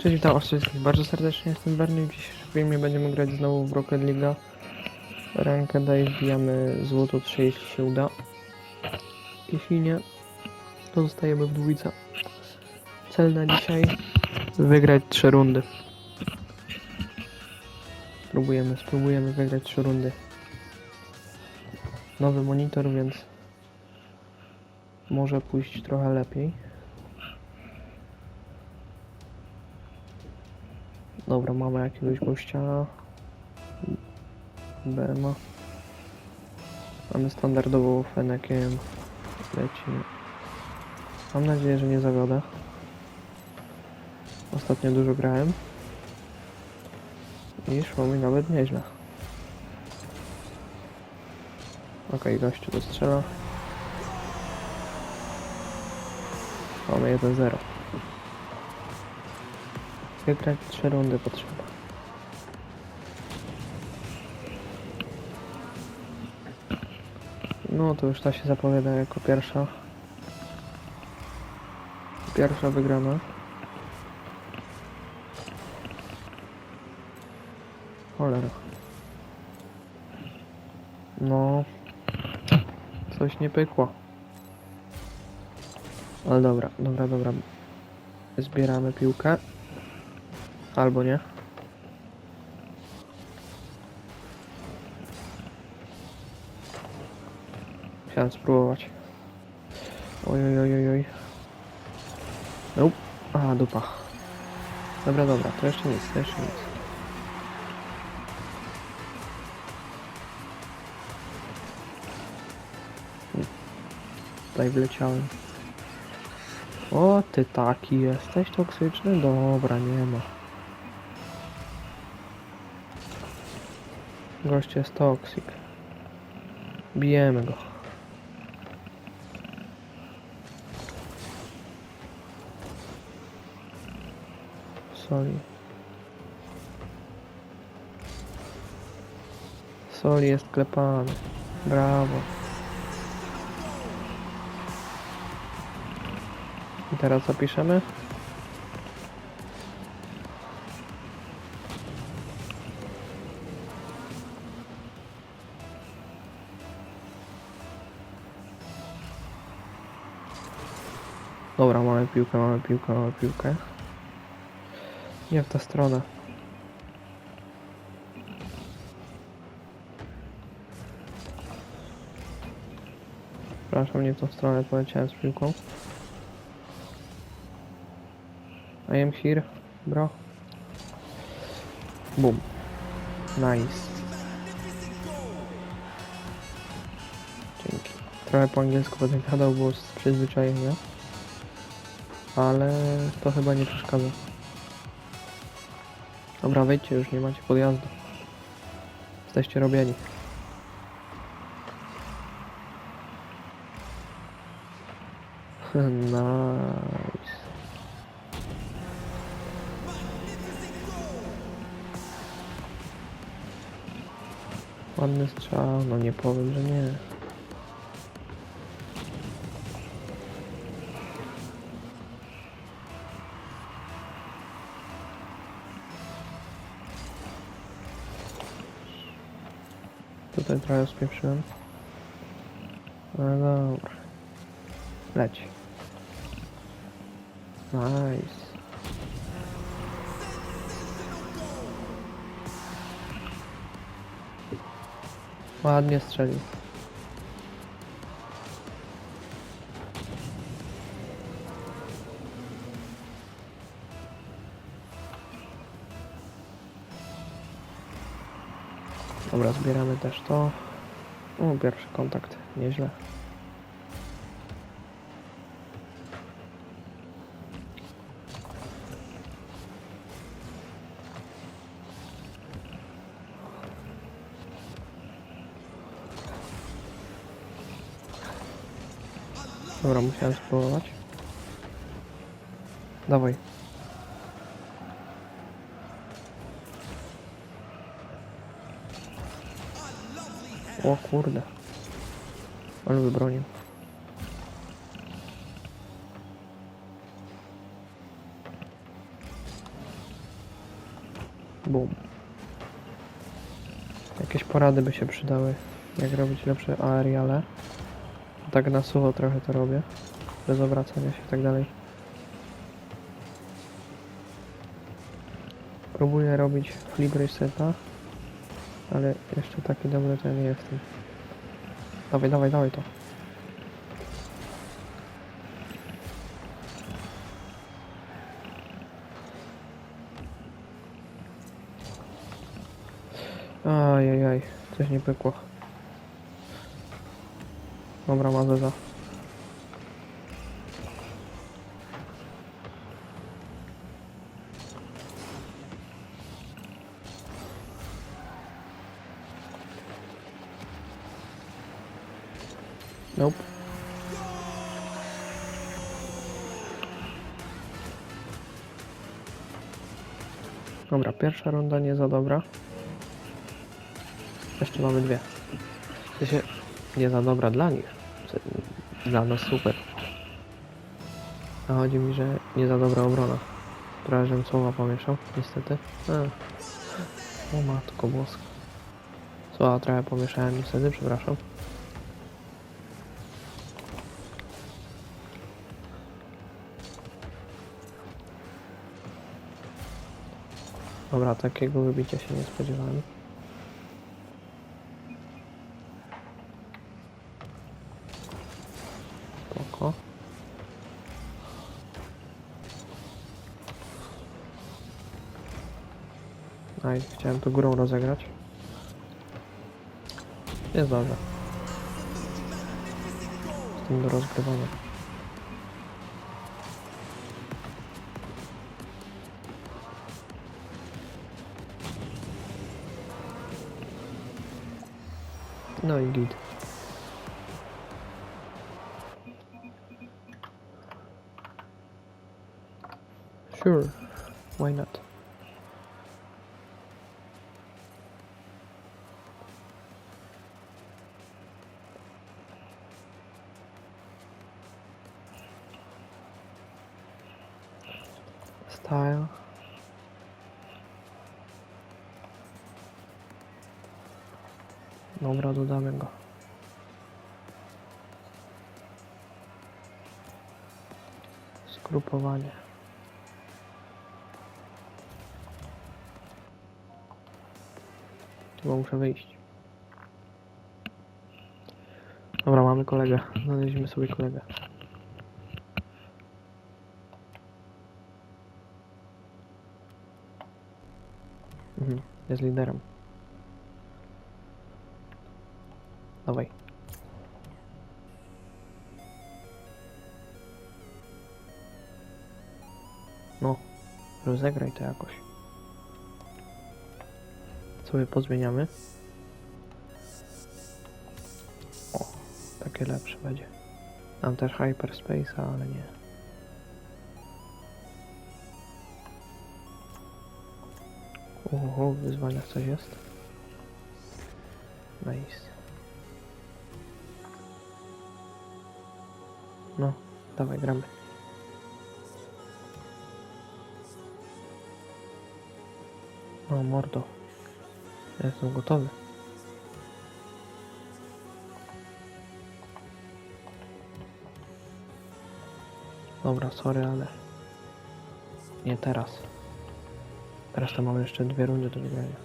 Cześć, witam was wszystkich bardzo serdecznie, jestem Bernie. W filmie będziemy grać znowu w Rocket League. Rękę daj, wbijamy złoto 3, jeśli się uda. Jeśli nie, to zostajemy w dwójce. Cel na dzisiaj, wygrać 3 rundy. Spróbujemy, spróbujemy wygrać 3 rundy. Nowy monitor, więc może pójść trochę lepiej. Dobra, mamy jakiegoś gościa. BMA. Mamy standardowo Fenekiem. Lecimy. Mam nadzieję, że nie zawiodę. Ostatnio dużo grałem. I szło mi nawet nieźle. Okej, gościu to strzela. Mamy 1-0. Wygrać trzy rundy potrzeba. No to już ta się zapowiada jako pierwsza. Pierwsza wygrana. Cholera. No. Coś nie pykło. Ale dobra, dobra, dobra. Zbieramy piłkę. Albo nie. Chciałem spróbować. Oj, oj, oj, oj. Nope. A, dupa. Dobra, dobra, to jeszcze nic, to jeszcze nic. Hmm. Tutaj wleciałem. O, ty taki jesteś toksyczny? Dobra, nie ma. Gość jest toksik. Bijemy go. Soli. Soli jest klepany. Brawo. I teraz co piłkę, mamy piłkę, mamy piłkę. Nie w tę stronę. Przepraszam, nie w tą stronę poleciałem z piłką. I am here, bro. Boom. Nice. Dzięki. Trochę po angielsku będę gadał, bo z przyzwyczajenia. Ale to chyba nie przeszkadza. Dobra, wejdźcie już, nie macie podjazdu. Jesteście robieni. Nice. Ładny strzał, no nie powiem, że nie. Trochę spieprzyłem. Ale dobra. Leć. Nice. Ładnie strzelił. Dobra, zbieramy też to. O, pierwszy kontakt, nieźle. Dobra, musiałem spróbować. Dawaj. O kurde. Ale wybronił. Bum. Jakieś porady by się przydały, jak robić lepsze aeriale. Tak na sucho trochę to robię, bez obracania się i tak dalej. Próbuję robić flip reseta, ale jeszcze taki dobry to ja nie jestem. Dawaj, dawaj, dawaj to. Ajajaj, coś nie pykło. Dobra, ma za. Nope. Dobra, pierwsza runda nie za dobra. Jeszcze mamy dwie. W sensie nie za dobra dla nich. Dla nas super. A chodzi mi, że nie za dobra obrona. Trochę żem słowa pomieszał, niestety. A. O matko boska. Słowa trochę pomieszałem niestety, przepraszam. Dobra, takiego wybicia się nie spodziewałem. Spoko. Aj, chciałem tu górą rozegrać. Jest dobrze. Jestem do rozgrywania. No i git. Sure, why not? Style. Dobra, dodamy go. Skrupowanie. Chyba muszę wyjść. Dobra, mamy kolegę. Znaleźliśmy sobie kolegę. Mhm, jest liderem. Dawaj. No, rozegraj to jakoś. Sobie pozmieniamy. O, takie lepsze będzie. Mam też hyperspace, ale nie. Oho, w wyzwaniach coś jest. Nice. Dawaj, gramy. O, mordo. Ja jestem gotowy. Dobra, sorry, ale... Nie teraz. Teraz to jeszcze dwie rundy do wygrania.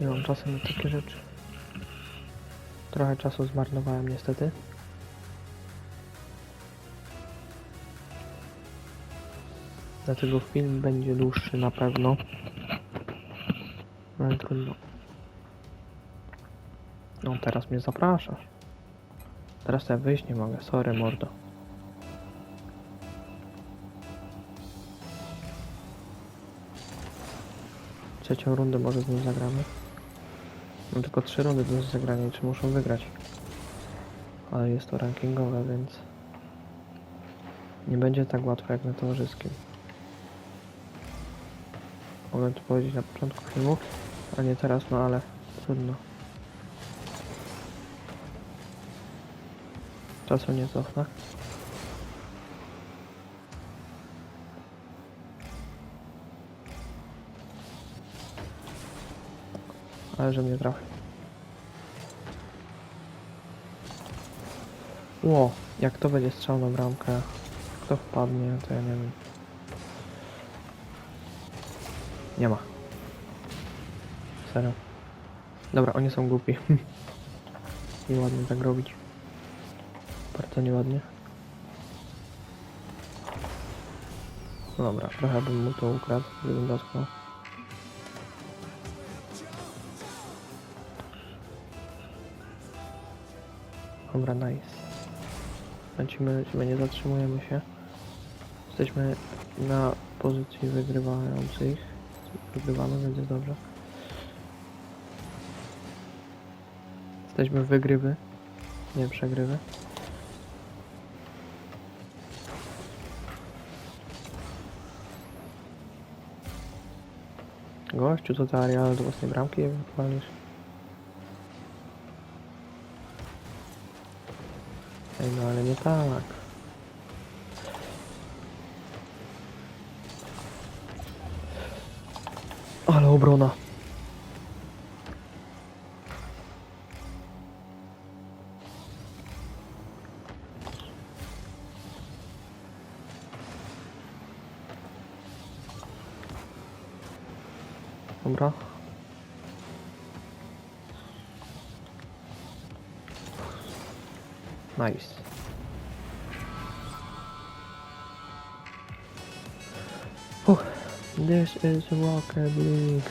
Nie mam czasu na takie rzeczy. Trochę czasu zmarnowałem niestety. Dlatego film będzie dłuższy na pewno. No ale trudno. No teraz mnie zapraszasz. Teraz ja wyjść nie mogę. Sorry mordo. Trzecią rundę może znów zagramy. Mam tylko trzy rundy do zagrania czy muszą wygrać. Ale jest to rankingowe, więc nie będzie tak łatwo jak na towarzyskim. Mogę to powiedzieć na początku filmu, a nie teraz, no ale trudno. Czasu nie cofnę. Ale że mnie trafi. Ło, jak to będzie strzał na bramkę? Kto wpadnie, to ja nie wiem. Nie ma. Serio. Dobra, oni są głupi. Nieładnie tak robić. Bardzo nieładnie. No Dobra, trochę bym mu to ukradł, gdybym dotknął. Dobra, nice. Lecimy, lecimy, nie zatrzymujemy się. Jesteśmy na pozycji wygrywających. Wygrywamy, jest dobrze. Jesteśmy wygrywy, nie przegrywy. Gościu, co ta areal do własnej bramki walisz? Ej, no ale nie tak. Ale obrona. Nice. Oh, this is Rocket League.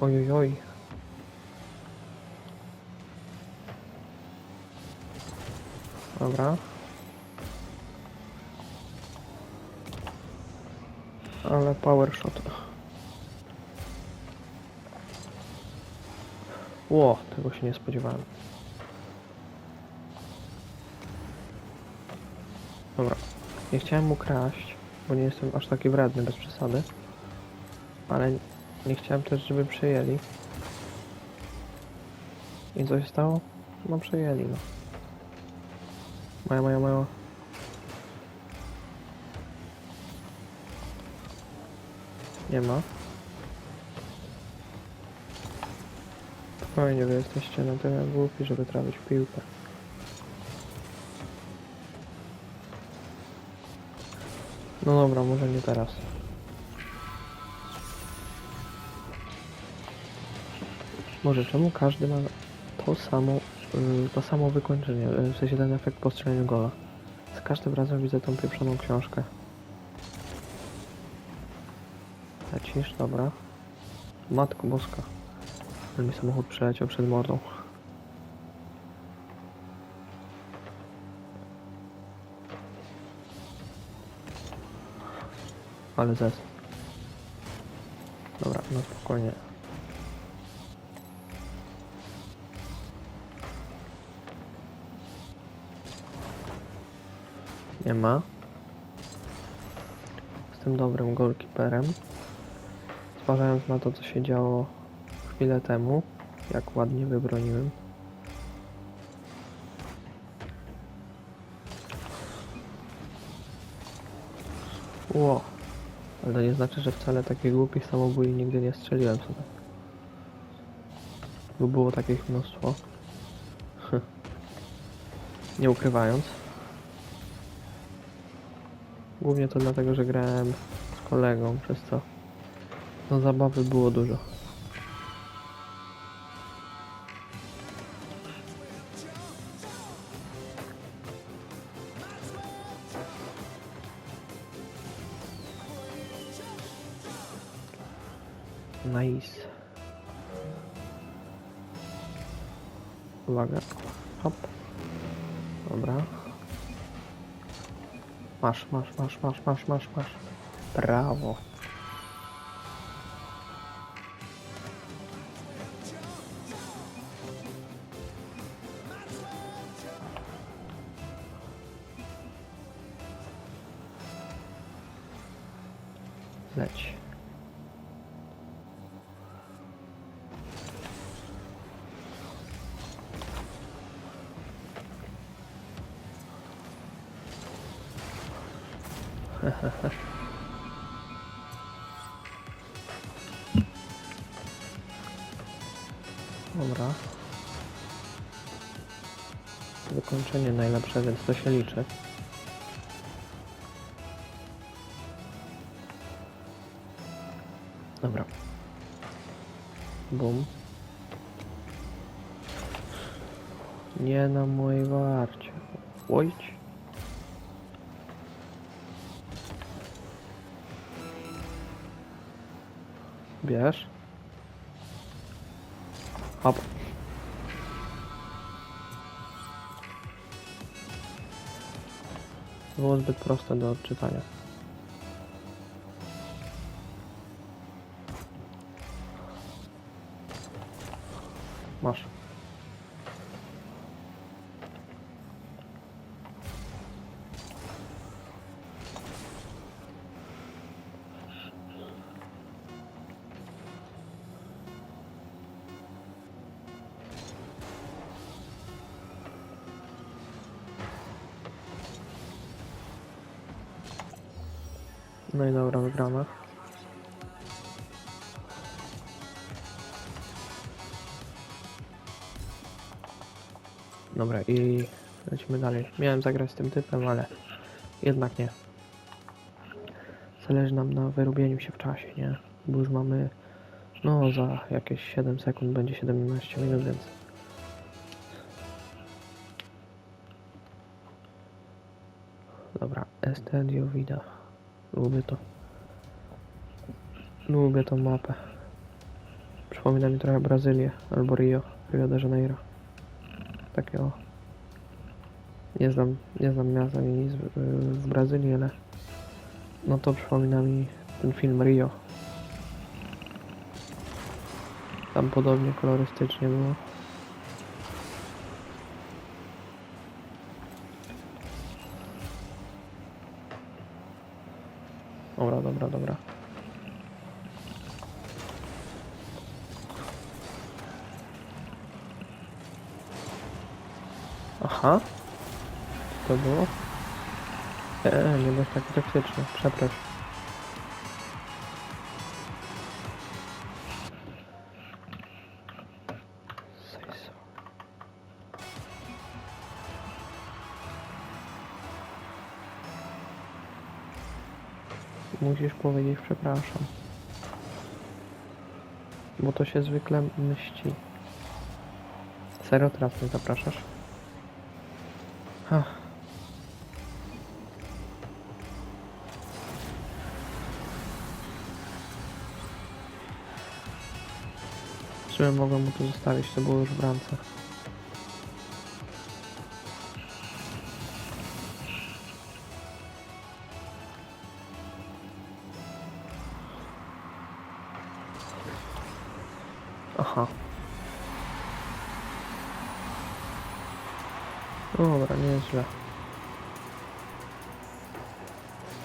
oj, oj, oj. Dobra. Ale power shot. Ło, tego się nie spodziewałem. Dobra. Nie chciałem mu kraść, bo nie jestem aż taki wredny bez przesady. Ale nie chciałem też, żeby przejęli. I co się stało? No przejęli, no. Mają, mają, mają. Nie ma. Spokojnie, wy jesteście na tyle głupi, żeby trafić w piłkę. No dobra, może nie teraz. Może czemu każdy ma to samo, y, to samo wykończenie, y, w sensie ten efekt po strzeleniu gola. Z każdym razem widzę tą pieprzoną książkę. Lecisz, dobra. Matko boska. Ale mi samochód przeleciał przed mordą. Ale zes. Dobra, no spokojnie. Nie ma. Jestem dobrym goalkeeperem. Zważając na to, co się działo chwilę temu, jak ładnie wybroniłem. Ło. Ale to nie znaczy, że wcale takich głupich samobój nigdy nie strzeliłem sobie. Bo było takich mnóstwo. nie ukrywając. Głównie to dlatego, że grałem z kolegą, przez co no zabawy było dużo. Nice. Uwaga. Hop. Dobra. Masz, masz, masz, masz, masz, masz, masz. Brawo. Najlepsze, więc to się liczy. Dobra. Bum. Nie na mojej warcie. Ojć. Bierz. Hop. Było zbyt proste do odczytania. No i dobra, wygrana. Dobra, i lecimy dalej. Miałem zagrać z tym typem, ale jednak nie. Zależy nam na wyrobieniu się w czasie, nie? Bo już mamy, no za jakieś 7 sekund będzie 17 minut, więc... Dobra, Estadio Vida. Lubię to. Lubię tą mapę. Przypomina mi trochę Brazylię albo Rio, Rio de Janeiro. Takie o. Nie znam, nie znam miasta ani nic w, w Brazylii, ale no to przypomina mi ten film Rio. Tam podobnie kolorystycznie było. Dobra, dobra, dobra. Aha. Co to było? Eee, nie bądź taki toksyczny. Przepraszam. Musisz powiedzieć przepraszam. Bo to się zwykle mści. Serio teraz mnie zapraszasz? Ach. W sumie mogłem mu to zostawić, to było już w bramce. Dobra, nie jest źle.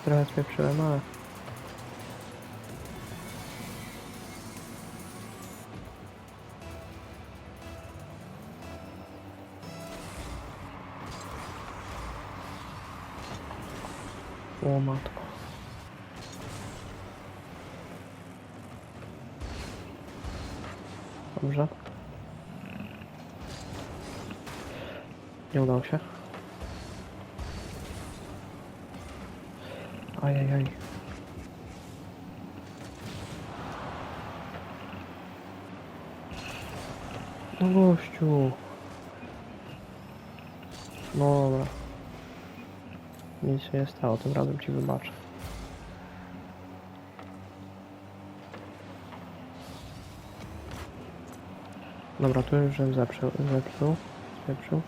Trochę spieprzyłem, ale... O matko. Dobrze. Nie udało się. Ajajaj. No gościu. No dobra. Nic się nie stało, tym razem ci wybaczę. Dobra, tu już żem zepsuł, zepsuł, zepsuł.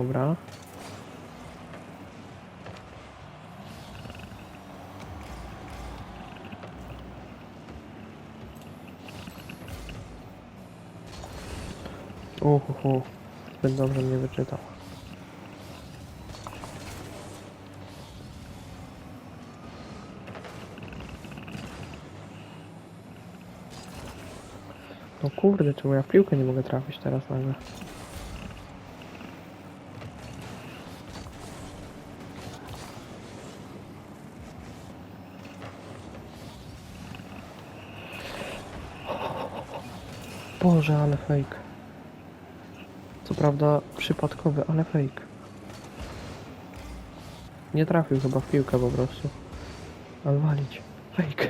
Dobra. Uhuhu. Zbyt dobrze mnie wyczytał. No kurde, czemu ja w piłkę nie mogę trafić teraz nagle? Boże, ale fake. Co prawda przypadkowy, ale fake. Nie trafił chyba w piłkę po prostu. Ale walić. Fake.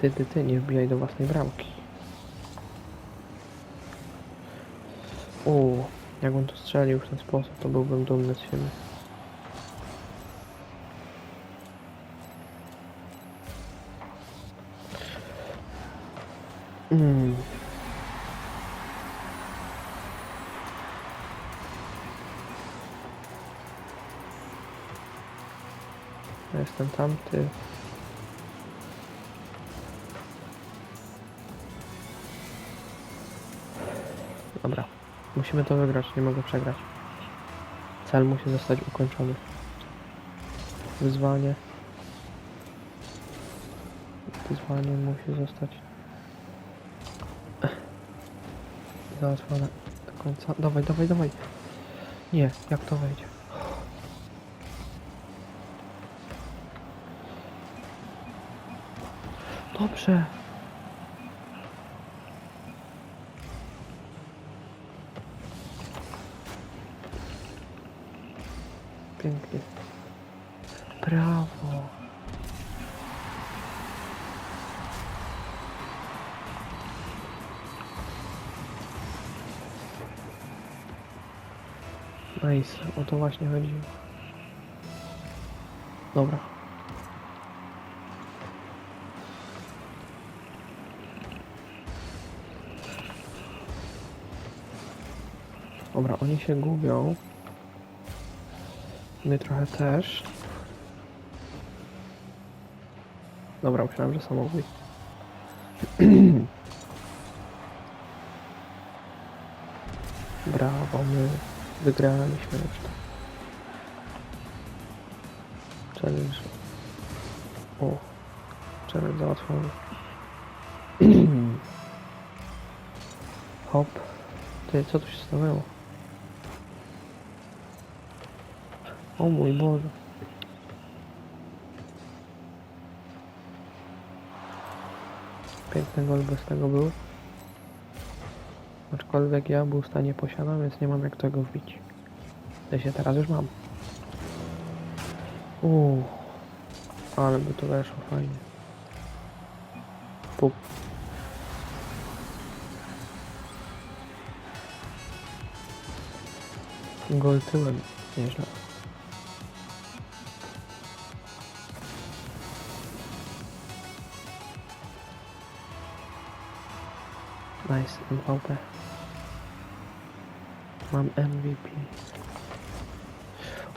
Ty, ty, ty, nie wbijaj do własnej bramki. O, jakbym to strzelił w ten sposób, to byłbym dumny z siebie. Ja jestem tamty. Dobra. Musimy to wygrać, nie mogę przegrać. Cel musi zostać ukończony. Wyzwanie. Wyzwanie musi zostać załatwione do końca. Dawaj, dawaj, dawaj. Nie, jak to wejdzie? Dobrze. Pięknie. Brawo. Nice, o to właśnie chodziło. Dobra. Dobra, oni się gubią. My trochę też. Dobra, myślałem, że samobój. Brawo, my wygraliśmy już to. Challenge. O, challenge załatwiony. Hop. Ty, co tu się stanęło? O mój Boże. Piękny gol bez tego był. Aczkolwiek ja boosta nie posiadam, więc nie mam jak tego wbić. Ja się teraz już mam. Uuu. Ale by to weszło fajnie. Pup. Gol tyłem. Nieźle. Nice, MVP. Mam MVP.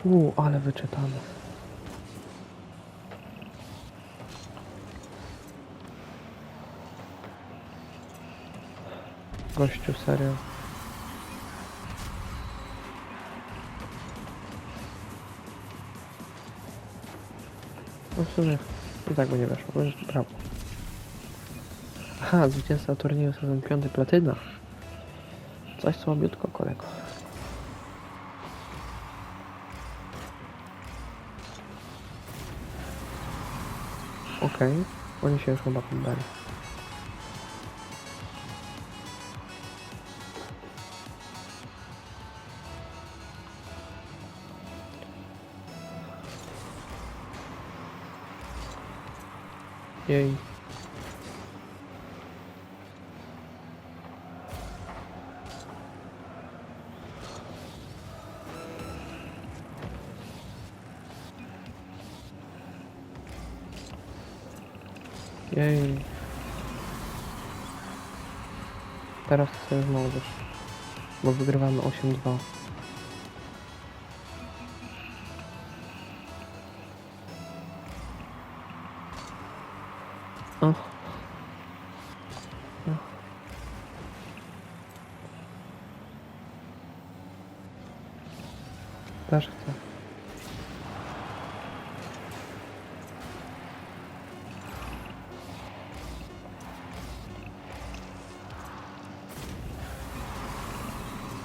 Uuu, ale wyczytane. Gościu, serio. No w sumie i tak by nie weszło, bo brawo. Aha, zwycięzca turnieju sezon 5 platyna. Coś słabiutko, kolego. Okej, oni się już chyba poddali. Jej. Jej. Teraz sobie możesz. Bo wygrywamy 8-2.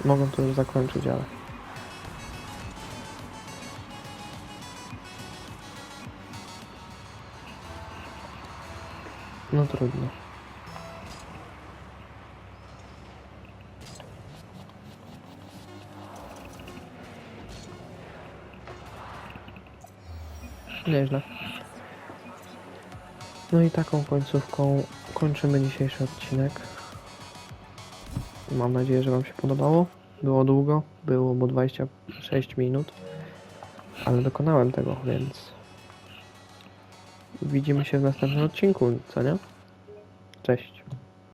Mogą to już zakończyć, ale... No trudno. Nieźle. No i taką końcówką kończymy dzisiejszy odcinek. Mam nadzieję, że Wam się podobało. Było długo, było bo 26 minut, ale dokonałem tego, więc widzimy się w następnym odcinku, co nie?